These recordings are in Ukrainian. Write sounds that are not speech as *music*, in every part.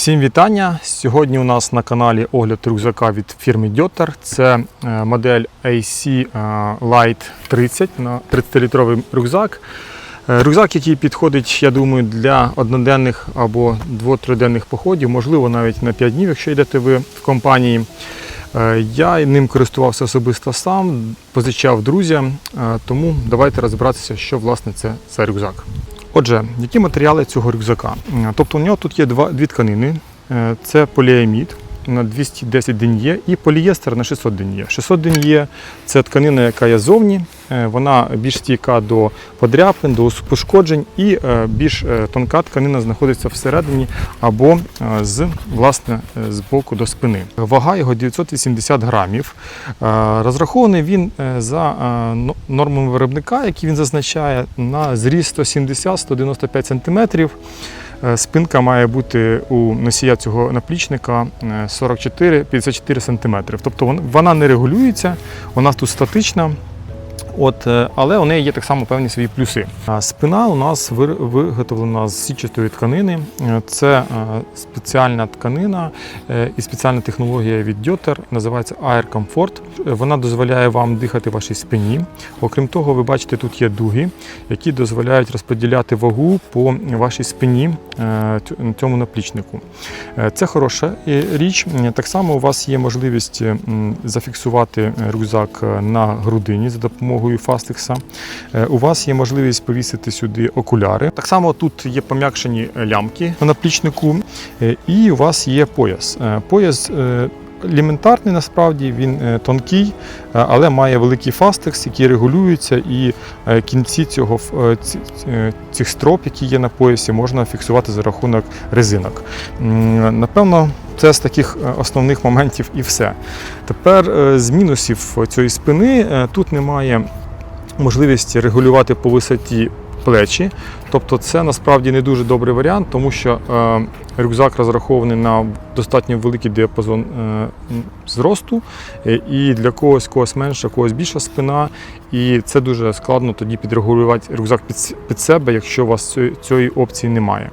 Всім вітання! Сьогодні у нас на каналі огляд рюкзака від фірми Дьотер. Це е, модель AC Light 30 на 30-літровий рюкзак. Е, Рюкзак, який підходить, я думаю, для одноденних або двотриденних походів, можливо, навіть на 5 днів, якщо йдете ви в компанії. Е, Я ним користувався особисто сам, позичав друзям, тому давайте розбиратися, що власне це за рюкзак. Отже, які матеріали цього рюкзака? Тобто у нього тут є два, дві тканини. Е, Це поліамід на 210 ден'є і полієстер на 600 ден'є. 600 ден'є – це тканина, яка є зовні, е, вона більш стійка до подряпин, до пошкоджень, і е, більш е, тонка тканина знаходиться всередині або з, власне, з боку до спини. Вага його 980 грамів. Розрахований він за нормами виробника, які він зазначає, на зріст 170-195 см. Е, Спинка має бути у носія цього наплічника е, 44-54 см. Тобто вон- вона не регулюється, вона тут статична. От, е, але у неї є так само певні свої плюси. Спина у нас виготовлена з січастої тканини. Е, Це е, спеціальна тканина і спеціальна технологія від Dyoter, називається Air Comfort. Вона дозволяє вам дихати вашій спині. Окрім того, ви бачите, тут є дуги, які дозволяють розподіляти вагу по вашій спині цьому наплічнику. Це хороша річ. Так само у вас є можливість зафіксувати рюкзак на грудині за допомогою фастекса. Е, У вас є можливість повісити сюди окуляри. Так само тут є пом'якшені е, лямки на наплічнику, е, і у вас є пояс. Пояс елементарний насправді, він тонкий, але має великий фастекс, який регулюється, і кінці цього цих строп, які є на поясі, можна фіксувати за рахунок резинок. Напевно, це з таких основних моментів і все. Тепер з мінусів цієї спини тут немає можливості регулювати по висоті плечі. Тобто це насправді не дуже добрий варіант, тому що е, рюкзак розрахований на достатньо великий діапазон е, зросту, е, і для когось когось менша, когось більша спина. І це дуже складно тоді підрегулювати рюкзак під, під себе, якщо у вас цієї, цієї опції немає.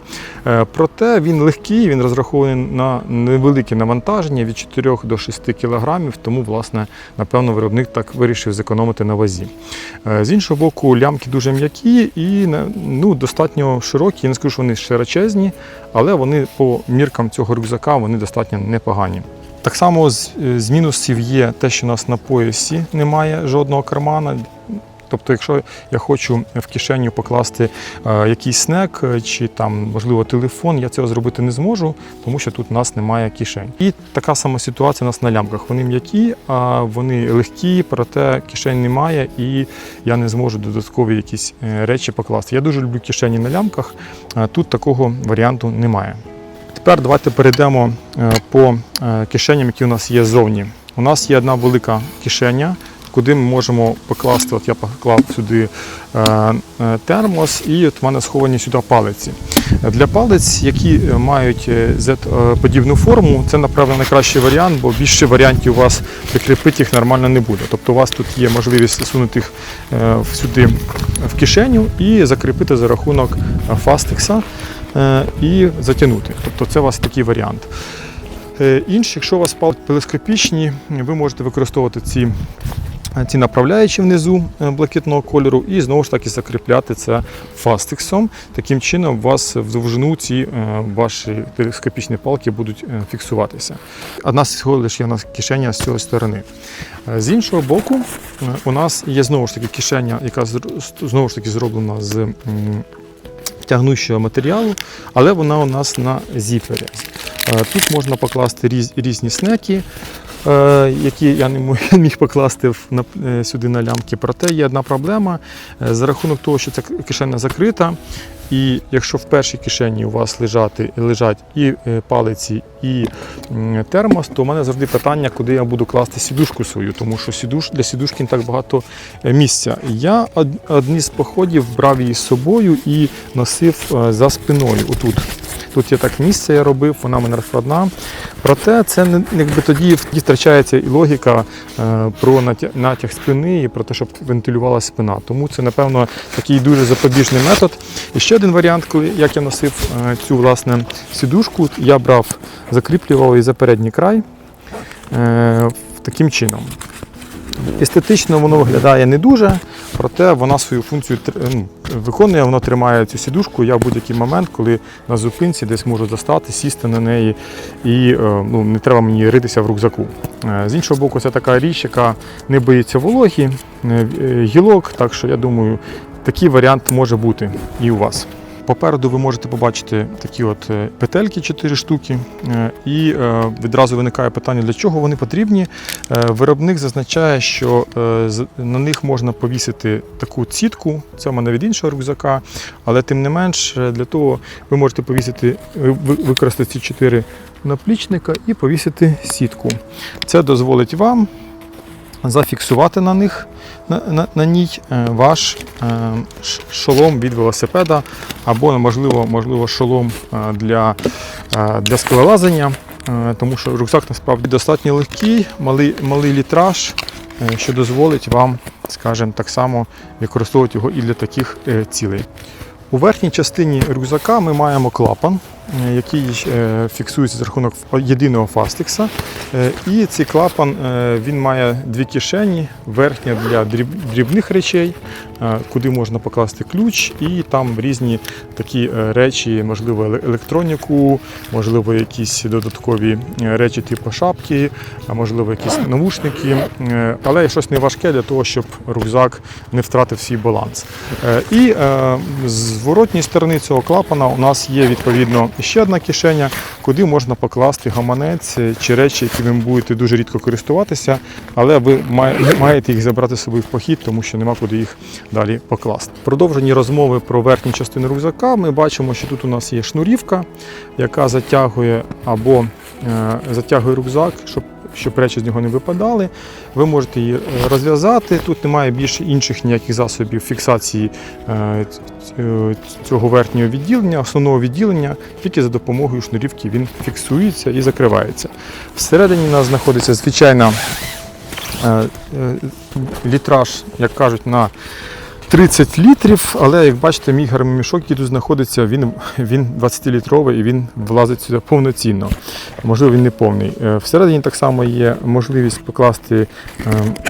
Е, Проте він легкий, він розрахований на невелике навантаження від 4 до 6 кг, тому, власне, напевно, виробник так вирішив зекономити на вазі. Е, З іншого боку, лямки дуже м'які і ну, достатньо широкі. Я не скажу, що вони широчезні, але вони по міркам цього рюкзака вони достатньо непогані. Так само з, е, мінусів є те, що у нас на поясі немає жодного кармана. Тобто, якщо я хочу в кишеню покласти е, якийсь снек е, чи там, можливо, телефон, я цього зробити не зможу, тому що тут у нас немає кишень. І така сама ситуація у нас на лямках. Вони м'які, а вони легкі, проте кишень немає, і я не зможу додаткові якісь е, речі покласти. Я дуже люблю кишені на лямках, тут такого варіанту немає. Тепер давайте перейдемо по кишеням, які у нас є ззовні. У нас є одна велика кишеня, куди ми можемо покласти. От я поклав сюди е, е, термос, і от в мене сховані сюди палиці. Для палець, які е, мають Z-подібну форму, це напевно найкращий варіант, бо більше варіантів у вас прикріпити їх нормально не буде. Тобто у вас тут є можливість засунути їх сюди в кишеню і закріпити за рахунок фастекса е, і затягнути. Тобто це у вас такий варіант. Інші, якщо у вас палки телескопічні, ви можете використовувати ці, ці направляючі внизу е, блакитного кольору і знову ж таки закріпляти це фастексом. Таким чином, у вас в довжину ці е, ваші телескопічні палки будуть е, фіксуватися. Одна лише є у нас кишеня з цієї сторони. Е, З іншого боку, е, у нас є знову ж таки кишеня, яка знову ж таки зроблена з тягнущого матеріалу, але вона у нас на зіпері. Е, Тут можна покласти різні снеки, е, які я не *laughs* міг покласти в- е, сюди на лямки. Проте є одна проблема. Е, За рахунок того, що ця кишеня закрита, і якщо в першій кишені у вас лежати, лежать і е, палиці, і термос, то у мене завжди питання, куди я буду класти сідушку свою, тому що сідуш, для сідушки не так багато е, місця. Я одні з походів брав її з собою і носив е, за спиною отут. Тут є так місце, я робив, вона в мене розкладна. Проте це якби тоді втрачається і логіка е, про натяг спини і про те, щоб вентилювалася спина. Тому це, напевно, такий дуже запобіжний метод. І ще один варіант, коли як я носив е, цю власне сідушку, я брав, закріплював її за передній край е, таким чином. Естетично воно виглядає не дуже, проте вона свою функцію ну, виконує, вона тримає цю сідушку. Я в будь-який момент, коли на зупинці десь можу застати, сісти на неї і е, ну, не треба мені ритися в рюкзаку. Е, З іншого боку, це така річ, яка не боїться вологі, е, гілок, так що я думаю, такий варіант може бути і у вас. Попереду ви можете побачити такі от е, петельки 4 штуки, е, і е, відразу виникає питання, для чого вони потрібні. Виробник зазначає, що на них можна повісити таку цітку, це в мене від іншого рюкзака, але тим не менш для того ви можете повісити, ви- ви- використати ці чотири наплічника і повісити сітку. Це дозволить вам зафіксувати на них на, на, на ній е, ваш е, шолом від велосипеда або можливо, можливо шолом е, для, для скелелазання, тому що рюкзак насправді достатньо легкий, малий, малий літраж, що дозволить вам, скажімо, так само використовувати його і для таких цілей. У верхній частині рюкзака ми маємо клапан, який е, фіксується за рахунок єдиного фастикса. Е, І цей клапан е, він має дві кишені: верхня для дрібних речей, е, куди можна покласти ключ, і там різні такі е, речі, можливо, електроніку, можливо, якісь додаткові е, речі, типу шапки, а можливо, якісь навушники, е, але щось не важке для того, щоб рюкзак не втратив свій баланс. Е, І е, з зворотній сторони цього клапана у нас є відповідно ще одна кишеня, куди можна покласти гаманець чи речі, які ви будете дуже рідко користуватися, але ви маєте їх забрати з собою в похід, тому що нема куди їх далі покласти. Продовжені розмови про верхню частину рюкзака. Ми бачимо, що тут у нас є шнурівка, яка затягує або е, затягує рюкзак, щоб щоб речі з нього не випадали. Ви можете її е, розв'язати. Тут немає більше інших ніяких засобів фіксації е, е, цього верхнього відділення, основного відділення, тільки за допомогою шнурівки він фіксується і закривається. Всередині у нас знаходиться звичайна літраж, як кажуть, на 30 літрів, але як бачите, мій гермомішок, який тут знаходиться, він, він 20-літровий і він влазить сюди повноцінно. Можливо, він не повний. Е, Всередині так само є можливість покласти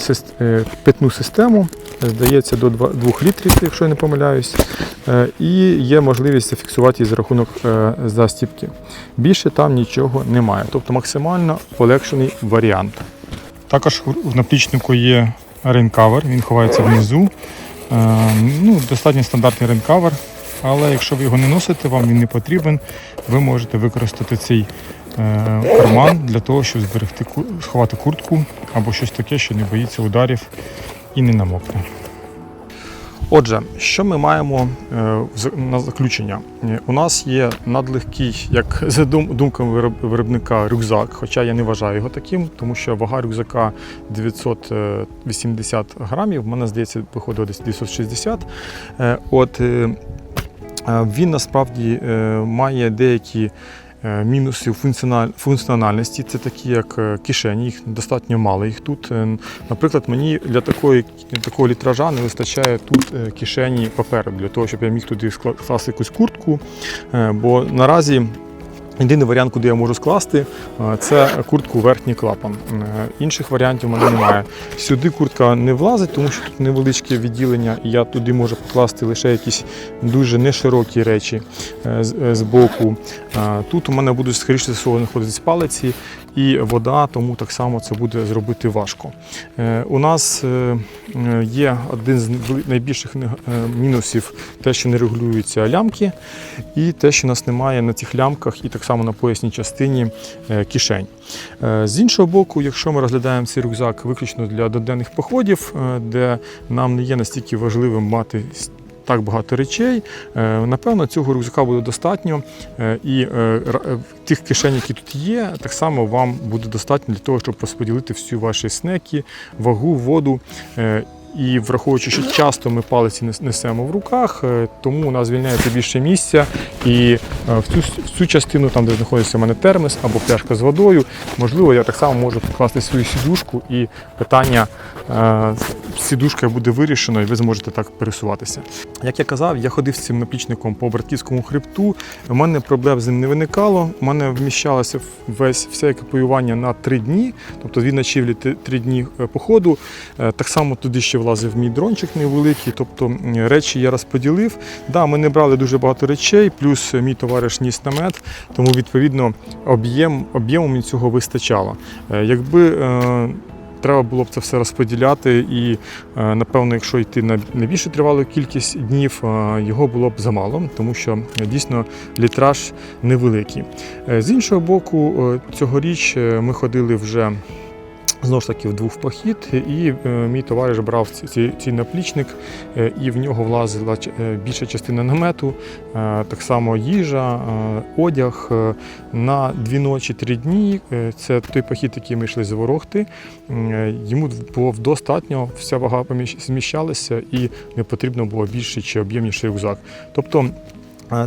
е, е, питну систему, е, здається, до 2 літрів, якщо я не помиляюсь. І є можливість зафіксувати її за рахунок застіпки. Більше там нічого немає. Тобто максимально полегшений варіант. Також в наплічнику є рейнкавер, він ховається внизу. Е, Ну, достатньо стандартний рейнкавер, але якщо ви його не носите, вам він не потрібен, ви можете використати цей е, карман для того, щоб зберегти сховати куртку або щось таке, що не боїться ударів і не намокне. Отже, що ми маємо е, на заключення? Е, У нас є надлегкий, як *laughs* за думками виробника, рюкзак, хоча я не вважаю його таким, тому що вага рюкзака 980 грамів, в мене здається, виходить десь 960. Е, От він насправді має деякі е, функціональ- функціональності. Це такі, як е, кишені, їх достатньо мало їх тут. Е, Наприклад, мені для такої, такого літража не вистачає тут кишені паперу, для того, щоб я міг туди скласти якусь куртку. Бо наразі єдиний варіант, куди я можу скласти, е, це куртку верхній клапан. Е, Інших варіантів у мене немає. Сюди куртка не влазить, тому що тут невеличке відділення, і я туди можу покласти лише якісь дуже неширокі речі е, з- боку. Тут у мене будуть скоріше всього знаходитись палиці і вода, тому так само це буде зробити важко. У нас є один з найбільших мінусів те, що не регулюються лямки, і те, що у нас немає на цих лямках і так само на поясній частині е, кишень. Е, З іншого боку, якщо ми розглядаємо цей рюкзак виключно для доденних походів, е, де нам не є настільки важливим мати так багато речей, напевно, цього рюкзака буде достатньо. І тих кишень, які тут є, так само вам буде достатньо для того, щоб розподілити всі ваші снеки, вагу, воду. І враховуючи, що часто ми палиці несемо в руках, е, тому у нас звільняється більше місця. І е, в цю, в цю частину, там де знаходиться у мене термос або пляшка з водою, можливо, я так само можу покласти свою сідушку, і питання е, з сідушкою буде вирішено, і ви зможете так пересуватися. Як я казав, я ходив з цим наплічником по братківському хребту. У мене проблем з ним не виникало. У мене вміщалося весь все екіпіювання на три дні, тобто дві ночівлі, три дні е, походу. Так само туди ще влазив мій дрончик невеликий, тобто речі я розподілив. Да, ми не брали дуже багато речей, плюс мій товариш ніс намет, тому відповідно об'єм об'єму мені цього вистачало. Е, Якби е, Треба було б це все розподіляти, і е, напевно, якщо йти на більше тривалу кількість днів, його було б замало, тому що дійсно літраж невеликий. З іншого боку, цьогоріч ми ходили вже. Знову ж таки, в похід, і е, мій товариш брав цей наплічник, е, і в нього влазила е, більша частина намету, так само їжа, одяг на дві ночі, три дні. Це той похід, який ми йшли з е, Йому було достатньо, вся вага зміщалася, і не потрібно було більший чи об'ємніший рюкзак. Тобто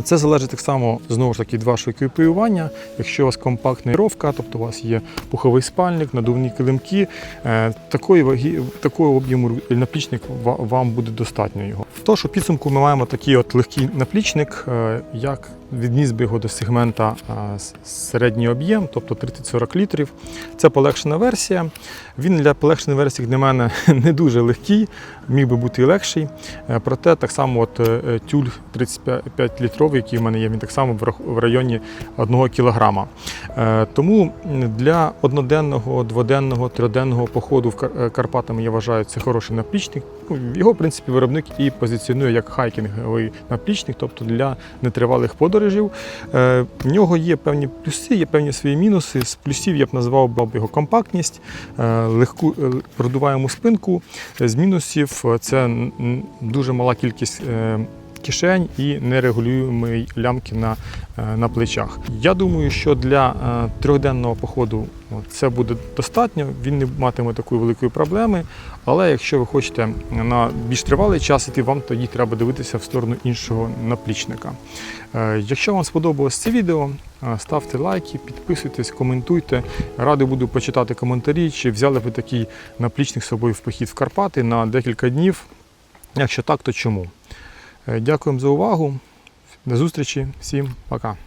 це залежить так само знову ж таки від вашого екіпіювання. Якщо у вас компактна ровка, тобто у вас є пуховий спальник, надувні килимки, е, такої ваги, такого об'єму наплічник вам буде достатньо його. Тож у підсумку ми маємо такий от легкий наплічник, е, як відніс би його до сегмента е, середній об'єм, тобто 30-40 літрів. Це полегшена версія. Він для полегшеної версії для мене *laughs* не дуже легкий, міг би бути і легший. Е, Проте так само от е, тюль 35 літровий, який в мене є, він так само в районі 1 кілограма. Е, Тому для одноденного, дводенного, триденного походу в е, Карпатами я вважаю це хороший наплічник. Ну, Його, в принципі, виробник і позиціонує як хайкінговий наплічник, тобто для нетривалих подорожів. Е, В нього є певні плюси, є певні свої мінуси. З плюсів я б назвав його компактність, е, легку е, продуваєму спинку. З мінусів це дуже мала кількість. Кишень і нерегулюємий лямки на, е, на плечах. Я думаю, що для е, трьохденного походу це буде достатньо. Він не матиме такої великої проблеми. Але якщо ви хочете на більш тривалий час іти, вам тоді треба дивитися в сторону іншого наплічника. Е, Якщо вам сподобалось це відео, ставте лайки, підписуйтесь, коментуйте. Радий буду почитати коментарі, чи взяли ви такий наплічник з собою в похід в Карпати на декілька днів. Якщо так, то чому? Е, Дякуємо за увагу. До зустрічі, всім пока.